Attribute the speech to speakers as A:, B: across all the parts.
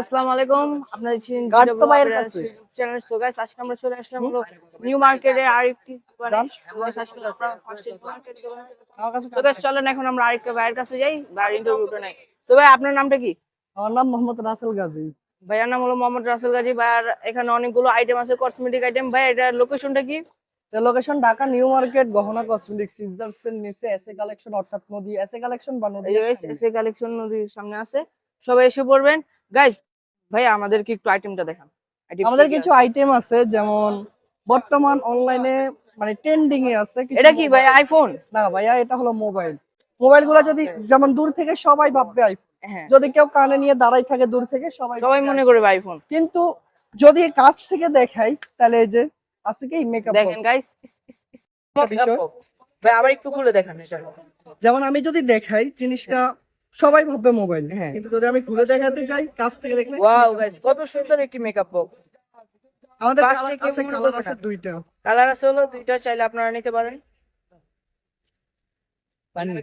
A: আসসালামু আলাইকুম। আপনাদের
B: গার্ড তো বাইরের কাছে।
A: চ্যানেল তো গাইস আজকে আমরা চলে আসলাম হলো নিউ মার্কেটে আরেকটি guys, চলেন এখন আমরা আরেকটা ভাইয়ের কাছে যাই ভাইয়ের ইন্টারভিউটা নাই। তো ভাই আপনার নামটা কি?
B: আমার নাম মোহাম্মদ রাসেল গাজী।
A: ভাইয়ার নাম হলো মোহাম্মদ রাসেল গাজী। ভাইয়ার এখানে অনেকগুলো আইটেম আছে কসমেটিক আইটেম ভাই এটার লোকেশনটা কি?
B: লোকেশন ঢাকা নিউ মার্কেট গহনা কসমেটিক সিজার্স এর নিচে এসএ কালেকশন অর্থাৎ নদী। এসএ কালেকশন বা নদী
A: এসে কালেকশন নদীর সামনে আছে। সবাই এসে পড়বেন। গাইস ভাই আমাদেরকে একটু আইটেমটা দেখান।
B: আমাদের কিছু আইটেম আছে যেমন বর্তমান অনলাইনে মানে ট্রেন্ডিং এ আছে
A: এটা কি ভাই আইফোন
B: না ভাইয়া এটা হলো মোবাইল মোবাইলগুলো যদি যেমন দূর থেকে সবাই ভাববে আইফোন
A: হ্যাঁ।
B: যদি কেউ কানে নিয়ে দাঁড়াই থাকে দূর থেকে সবাই
A: সবাই মনে। করবে আইফোন
B: কিন্তু যদি কাছ থেকে দেখাই তাহলে এই যে আছে কি মেকআপ
A: দেখেন গাইস। ভাই আবার একটু খুলে দেখান
B: যেমন আমি যদি দেখাই জিনিসটা সবাই ভাববে মোবাইল।
A: হ্যাঁ।
B: কিন্তু যদি আমি ঘুরে দেখাতে যাই কাছ থেকে দেখলে
A: ওয়াও গাইস কত সুন্দর একটি মেকআপ বক্স
B: আমাদের
A: পাশ
B: কালার আছে কালার আছে দুইটা।
A: কালার আছে হলো দুইটা চাইলে আপনারা নিতে পারেন।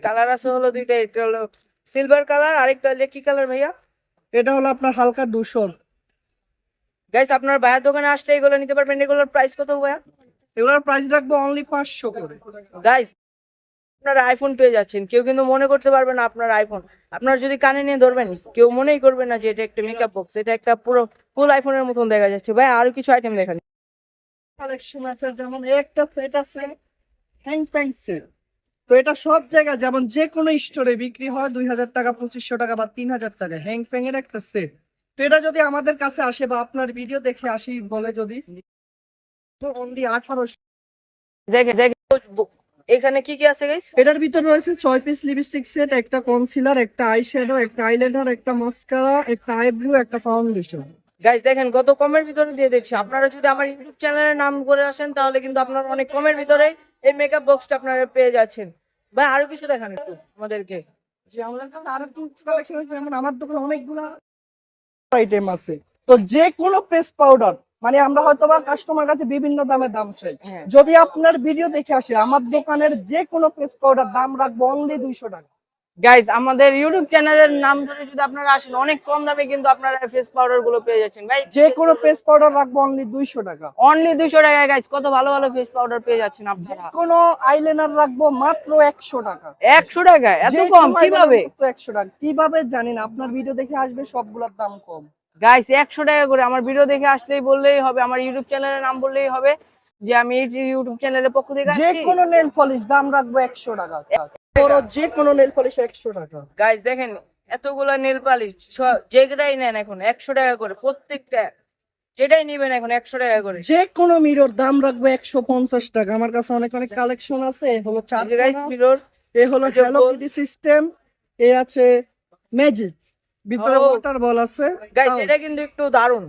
A: কালার আছে হলো দুইটা একটা হলো সিলভার কালার আরেকটা হলো কি কালার ভাইয়া।
B: এটা হলো আপনার হালকা দুশোর
A: গাইস আপনার ভাইয়ার দোকানে আসলে এগুলো নিতে পারবেন। এগুলোর প্রাইস কত ভাইয়া?
B: এগুলোর প্রাইস রাখব অনলি পাঁচশো করে।
A: গাইস আপনারা আইফোন পেয়ে যাচ্ছেন। কেউ কিন্তু মনে করতে পারবে না আপনার আইফোন আপনারা যদি কানে নিয়ে ধরবেন কেউ মনেই করবে না যে এটা একটা মেকআপ বক্স এটা একটা পুরো ফুল আইফোনের মতন দেখা যাচ্ছে। ভাই আরও কিছু আইটেম দেখান।
B: কালেকশন আছে যেমন একটা সেট আছে হ্যাং প্যাং সেট তো এটা সব জায়গায় যেমন যে কোনো স্টোরে বিক্রি হয় দুই হাজার টাকা পঁচিশশো টাকা বা তিন হাজার টাকা হ্যাং প্যাং এর একটা সেট তো এটা যদি আমাদের কাছে আসে বা আপনার ভিডিও দেখে আসি বলে যদি তো অনলি আঠারোশো
A: এখানে কি কি আছে গাইস
B: এটার ভিতর রয়েছে ছয় পিস লিপস্টিক সেট একটা কনসিলার একটা আই শ্যাডো একটা আইলাইনার একটা মাস্কারা একটা আইব্রু একটা ফাউন্ডেশন
A: গাইস দেখেন কত কমের ভিতরে দিয়ে দিচ্ছি। আপনারা যদি আমার ইউটিউব চ্যানেলের নাম করে আসেন তাহলে কিন্তু আপনারা অনেক কমের ভিতরে এই মেকআপ বক্সটা আপনারা পেয়ে যাচ্ছেন। ভাই আরও কিছু দেখান একটু আমাদেরকে।
B: আমার দোকানে অনেকগুলো আইটেম আছে। তো যে কোনো পেস পাউডার মানে আমরা হয়তো বা কাস্টমার কাছে বিভিন্ন দামে দাম চাই।
A: হ্যাঁ।
B: যদি আপনার ভিডিও দেখে আসে আমার দোকানের যে কোনো পেস পাউডার দাম রাখব অনলি দুইশো টাকা।
A: গাইজ আমাদের ইউটিউব চ্যানেলের নাম ধরে যদি আপনারা আসেন অনেক কম দামে কিন্তু আপনারা ফেস পাউডারগুলো পেয়ে যাচ্ছেন। ভাই
B: যে কোনো পেস পাউডার রাখব অনলি দুইশো টাকা।
A: অনলি দুইশো টাকায় গাইস কত ভালো ভালো ফেস পাউডার পেয়ে যাচ্ছেন
B: যে
A: আপনারা।
B: কোনো আইলাইনার রাখব মাত্র একশো টাকা।
A: একশো টাকা? এত কম কীভাবে?
B: একশো টাকা। কীভাবে জানি না আপনার ভিডিও দেখে আসবে সবগুলোর দাম কম।
A: গাইস একশো টাকা করে আমার ভিডিও দেখে আসলেই বললেই হবে আমার ইউটিউব চ্যানেলের নাম বললেই হবে যে আমি ইউটিউব চ্যানেলের পক্ষ থেকে
B: যে কোনো নেল পলিশ দাম রাখব একশো টাকা। যে কোনো নেল পলিশ একশো টাকা।
A: গাইস দেখেন এতগুলা নেল পালিশ যেটাই নেন এখন একশো টাকা করে প্রত্যেকটা যেটাই নিবেন এখন একশো টাকা করে।
B: যে কোনো মিরর দাম রাখব একশো পঞ্চাশ টাকা। আমার কাছে অনেক অনেক কালেকশন আছে হলো চার
A: গাইস মিরর
B: এ হলো হ্যালো সিস্টেম এ আছে ম্যাজিক ভিতরে ওয়াটার বল আছে।
A: গাইস এটা কিন্তু একটু দারুণ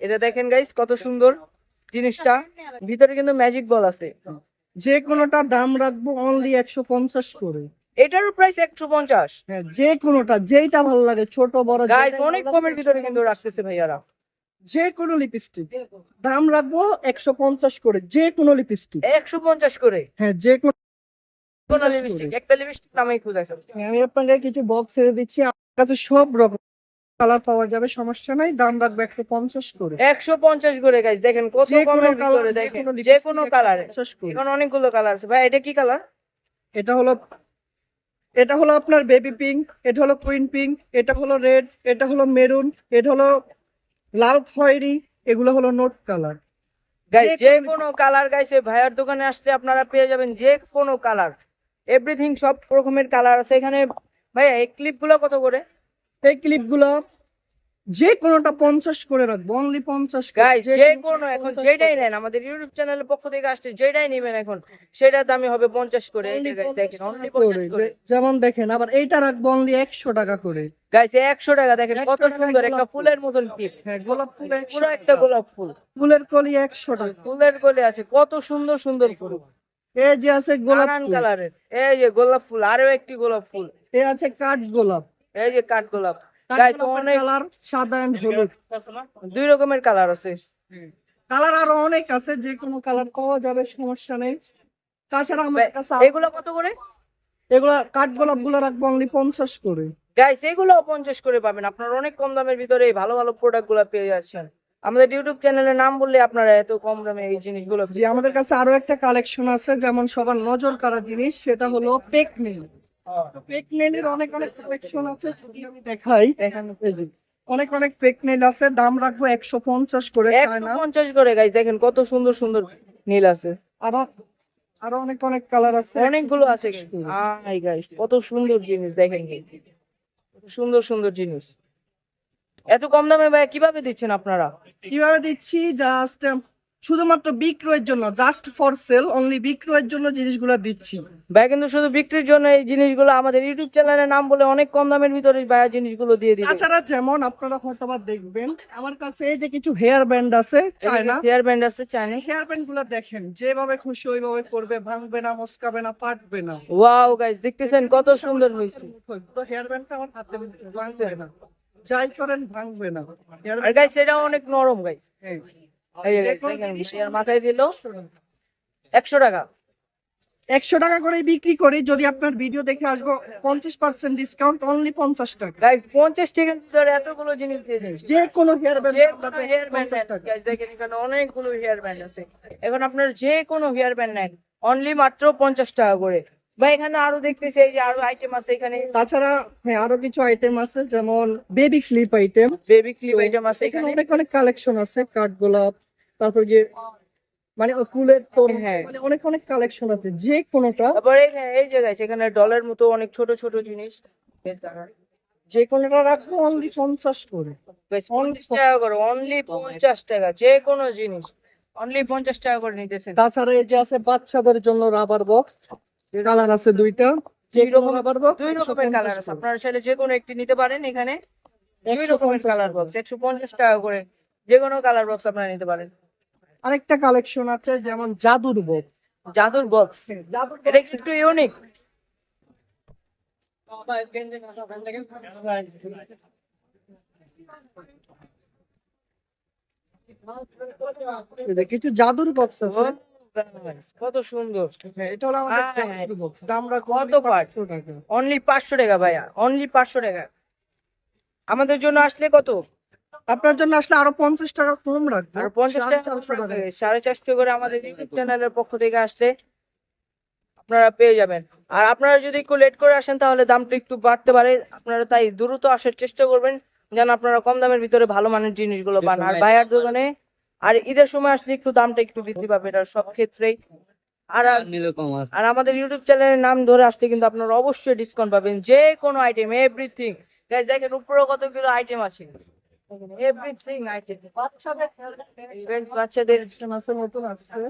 A: এটা দেখেন গাইস কত সুন্দর জিনিসটা। ভিতরে কিন্তু ম্যাজিক বল আছে।
B: যে কোনোটা দাম রাখব অনলি একশো পঞ্চাশ করে।
A: এটারও প্রাইস একশো পঞ্চাশ।
B: হ্যাঁ যে কোনোটা যেইটা ভালো লাগে ছোট বড়
A: গাইস অনেক কমের ভিতরে কিন্তু রাখতেছে ভাইয়ারা।
B: যে কোনো লিপস্টিক দাম রাখব একশো পঞ্চাশ করে যে কোনো লিপস্টিক
A: একশো পঞ্চাশ করে।
B: হ্যাঁ যে কোনো
A: লিপস্টিক একটা লিপস্টিক নামেই খুঁজে
B: আমি আপনাকে কিছু বক্স ছেড়ে দিচ্ছি। কাছে সব রকম কালার পাওয়া যাবে সমস্যা নাই দাম রাখব একশো পঞ্চাশ করে।
A: একশো পঞ্চাশ করে গাইস দেখেন কত কমের ভিতরে দেখেন যে কোনো
B: 150
A: কালারে। এখন অনেকগুলো কালার আছে। ভাই এটা কি কালার
B: এটা হলো এটা হলো আপনার বেবি পিঙ্ক এটা হলো কুইন পিঙ্ক এটা হলো রেড এটা হলো মেরুন এটা হলো লাল খয়েরি এগুলো হলো নোট কালার
A: গাইস
B: যে কোনো
A: কালার গাইছে ভাইয়ার দোকানে আসলে আপনারা পেয়ে যাবেন যে কোনো কালার এভরিথিং সব রকমের কালার আছে। এখানে ভাইয়া এই ক্লিপগুলো কত করে?
B: এই ক্লিপগুলো যে কোনোটা পঞ্চাশ করে রাখব অনলি পঞ্চাশ।
A: যে কোনো এখন
B: 50
A: যেটাই নেন আমাদের ইউটিউব চ্যানেলের পক্ষ থেকে আসছে যেটাই নেবেন এখন সেটার দামই হবে পঞ্চাশ করে এই যে
B: Only
A: guys দেখেন
B: 50
A: অনলি
B: করে।
A: পঞ্চাশ করে।
B: যেমন দেখেন আবার এইটা রাখব অনলি একশো টাকা করে।
A: গাইস একশো টাকা দেখেন কত সুন্দর একটা ফুলের মতন ক্লিপ
B: হ্যাঁ গোলাপ ফুল
A: পুরো একটা গোলাপ ফুল।
B: ফুলের কলি একশো টাকা।
A: ফুলের কোলে আছে কত সুন্দর সুন্দর ফুল।
B: এই যে আছে গোলাপ
A: কালারের। এই যে গোলাপ ফুল আরও একটি গোলাপ ফুল।
B: এ আছে কাঠ গোলাপ।
A: এই যে কাঠ গোলাপ। গাইস অনেক
B: কালার সাদা এন্ড হলুদ।
A: দুই রকমের কালার আছে।
B: কালার আরও অনেক আছে যে কোনো কালার পাওয়া যাবে সমস্যা নেই। তাছাড়া আমাদের কাছে
A: এগুলো কত করে?
B: এগুলা কাঠ গোলাপগুলো রাখব অনলি পঞ্চাশ করে।
A: গাইস এগুলো পঞ্চাশ করে পাবেন। আপনারা অনেক কম দামের ভিতরে ভালো ভালো প্রোডাক্টগুলো পেয়ে যাচ্ছেন। আমাদের ইউটিউব চ্যানেলের নাম বললে আপনারা এত কম দামে এই জিনিসগুলো
B: জি আমাদের কাছে আরও একটা কালেকশন আছে যেমন সবার নজর কাড়া জিনিস সেটা হলো পেক নেল। পেক নেলের অনেক অনেক কালেকশন আছে যদি আমি দেখাই এই অনেক অনেক পেক নেল আছে দাম রাখব একশো পঞ্চাশ করে চায়না।
A: পঞ্চাশ করে গাইস দেখেন কত সুন্দর সুন্দর নীল আছে।
B: আরও আরও অনেক অনেক কালার আছে।
A: অনেকগুলো আছে আই গাইস কত সুন্দর জিনিস দেখেন। সুন্দর সুন্দর জিনিস। এত কম দামে ভাই কীভাবে দিচ্ছেন আপনারা?
B: কীভাবে দিচ্ছি? জাস্ট শুধুমাত্র বিক্রয়ের জন্য জাস্ট ফর সেল অনলি বিক্রয়ের জন্য জিনিসগুলো দিচ্ছি।
A: ভাই কিন্তু শুধু বিক্রির জন্য এই জিনিসগুলো আমাদের ইউটিউব চ্যানেলের নাম বলে অনেক কম দামের ভিতরে ভাই জিনিসগুলো দিয়ে দিবে।
B: তাছাড়া যেমন আপনারা হয়তো দেখবেন আমার কাছে এই যে কিছু হেয়ার ব্যান্ড আছে চায়না।
A: হেয়ার ব্যান্ড আছে চায়না।
B: হেয়ার ব্যান্ডগুলো দেখেন যেভাবে খুশি ওইভাবে করবে ভাঙবে না মস্কাবে না ফাটবে না।
A: ওয়াও গাইস দেখতেছেন কত সুন্দর হয়েছে।
B: তো হেয়ার ব্যান্ডটা আমার হাতে না যাই করেন ভাঙবে না।
A: আর গাইস এটাও অনেক নরম গাইস মাথায় দিল। একশো টাকা।
B: একশো টাকা করে বিক্রি করি যদি আপনার ভিডিও দেখে আসব পঞ্চাশ পার্সেন্ট ডিসকাউন্ট অনলি পঞ্চাশ টাকা।
A: গাইস পঞ্চাশ টাকার ভিতরে এতগুলো জিনিস দিয়ে দিয়েছে
B: যে কোনো হেয়ার ব্যান্ড
A: হেয়ার ব্যান্ড দেখেন এখানে অনেকগুলো হেয়ার ব্যান্ড আছে। এখন আপনার যে কোনো হেয়ার ব্যান্ড নেন অনলি মাত্র পঞ্চাশ টাকা করে। ভাই এখানে আরও দেখতেছি এই যে আরও আইটেম আছে এখানে।
B: তাছাড়া হ্যাঁ আরও কিছু আইটেম আছে যেমন baby clip item
A: baby clip item আছে
B: এখানে অনেক অনেক কালেকশন আছে কাঠ গোলাপ তারপর গিয়ে মানে তোর
A: হ্যাঁ।
B: মানে অনেক অনেক কালেকশন আছে যে কোনোটা।
A: তারপরে এখানে এই জায়গায় এখানে ডলের মতো অনেক ছোট ছোট জিনিস।
B: যে কোনোটা রাখব অনলি পঞ্চাশ করে।
A: পঞ্চাশ টাকা করে অনলি পঞ্চাশ টাকা যে কোনো জিনিস। অনলি পঞ্চাশ টাকা করে নিতেছে
B: তাছাড়া এই যে আছে বাচ্চাদের জন্য রাবার বক্স কালার আছে দুইটা
A: দুই রকম
B: রাবার
A: দুই রকমের কালার আছে। আপনারা চাইলে যে কোনো একটি নিতে পারেন এখানে। দুই রকমের কালার বক্স একশো পঞ্চাশ টাকা করে যে কোনো কালার বক্স আপনারা নিতে পারেন।
B: আরেকটা কালেকশন আছে যেমন জাদুর বক্স
A: জাদুর বক্স
B: জাদুর
A: এটা কি একটু ইউনিক
B: কিছু জাদুর বক্স আছে।
A: কত সুন্দর।
B: হ্যাঁ, এটা হলো আমাদের
A: কত পাট? অনলি পাঁচশো টাকা। ভাইয়া অনলি পাঁচশো টাকা। আমাদের জন্য আসলে কত?
B: আপনার জন্য আসলে আরও পঞ্চাশ টাকা কম রাখব।
A: আর পঞ্চাশ
B: সাড়ে
A: টাকা
B: চারশো
A: করে, সাড়ে চারশো করে আমাদের ইউটিউব চ্যানেলের পক্ষ থেকে আসলে আপনারা পেয়ে যাবেন। আর আপনারা যদি একটু লেট করে আসেন তাহলে দামটা একটু বাড়তে পারে। আপনারা তাই দ্রুত আসার চেষ্টা করবেন যেন আপনারা কম দামের ভিতরে ভালো মানের জিনিসগুলো পান আর ভাইয়ার দোকানে আর ঈদের সময় আসলে একটু দামটা একটু বৃদ্ধি পাবে এটা সব ক্ষেত্রেই। আর আর আমাদের ইউটিউব চ্যানেলের নাম ধরে আসলে কিন্তু আপনারা অবশ্যই ডিসকাউন্ট পাবেন। যে কোনো আইটেম এভরিথিং গাইস দেখেন উপরে কতগুলো আইটেম আছে? এভরিথিং আইটেম
B: বাচ্চাদের
A: গাইস বাচ্চাদের
B: আছে নতুন আসছে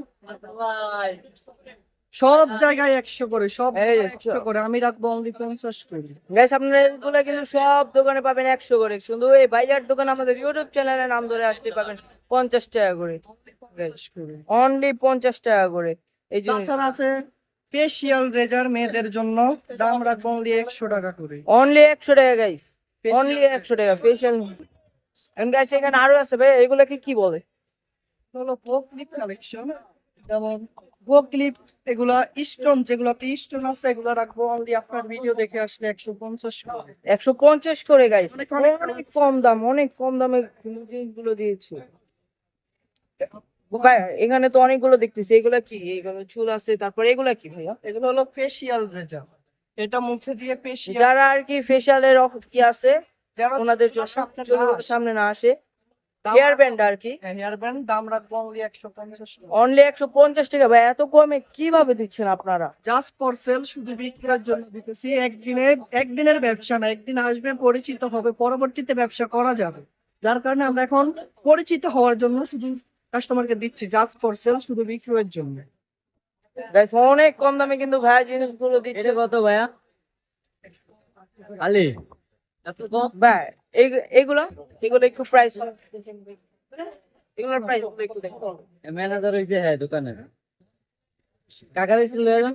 B: সব জায়গায় একশো করে সব একশো করে। আমি রাখব অনলি পঞ্চাশ করে।
A: গাইস আপনারা এগুলো কিন্তু সব দোকানে পাবেন একশো করে। শুধু এই বাইজার দোকান আমাদের ইউটিউব চ্যানেলের নাম ধরে আসতে পাবেন। পঞ্চাশ টাকা করে। অনলি পঞ্চাশ টাকা করে। এই
B: তাছাড়া আছে ফেসিয়াল রেজার মেয়েদের জন্য। দাম রাখব অনলি একশো টাকা করে।
A: অনলি একশো টাকা গাইস অনলি একশো টাকা ফেশিয়াল এখন গাইস এখানে আরও আছে ভাই এগুলোকে কি বলে?
B: হলো ভোগ কালেকশন যেমন ভোগ এগুলা স্টোন যেগুলোতে স্টোন আছে এগুলো রাখব অনলি আপনার ভিডিও দেখে আসলে একশো পঞ্চাশ করে।
A: একশো পঞ্চাশ করে গাইস
B: অনেক
A: কম দাম অনেক কম দামে জিনিসগুলো দিয়েছে। ভাই এখানে তো অনেকগুলো দেখতেছি। এগুলো কি? এগুলো চুল আছে তারপর এগুলো কি ভাইয়া?
B: এগুলো হলো ফেসিয়াল রেজার এটা মুখে দিয়ে ফেসিয়াল
A: যারা আর কি ফেশিয়ালের কি আছে ওনাদের জন্য
B: সামনে
A: চুল
B: না আসে।
A: সামনে না আসে। হেয়ার ব্যান্ড আর কি?
B: হেয়ার ব্যান্ড দাম রাখব অনলি একশো পঞ্চাশ
A: অনলি একশো পঞ্চাশ টাকা। ভাই এত কমে কীভাবে দিচ্ছেন আপনারা?
B: জাস্ট ফর সেল শুধু বিক্রির জন্য দিতেছি। একদিনে একদিনের ব্যবসা না একদিন আসবে পরিচিত হবে। পরবর্তীতে ব্যবসা করা যাবে। যার কারণে আমরা এখন পরিচিত হওয়ার জন্য শুধু কাস্টমারকে দিচ্ছি জাস্ট ফর সেল শুধু বিক্রয়ের জন্য।
A: গাইস অনেক কম দামে কিন্তু ভাইয়া জিনিসগুলো দিচ্ছে।
C: কত ভাইয়া? আলি এত কম?
A: ভাই এই- এইগুলো এগুলো একটু প্রাইস এগুলোর প্রাইস একটু দেখো।
C: ম্যানেজার হইতে হ্যাঁ দোকানে কাকার একটু লয়ে যান।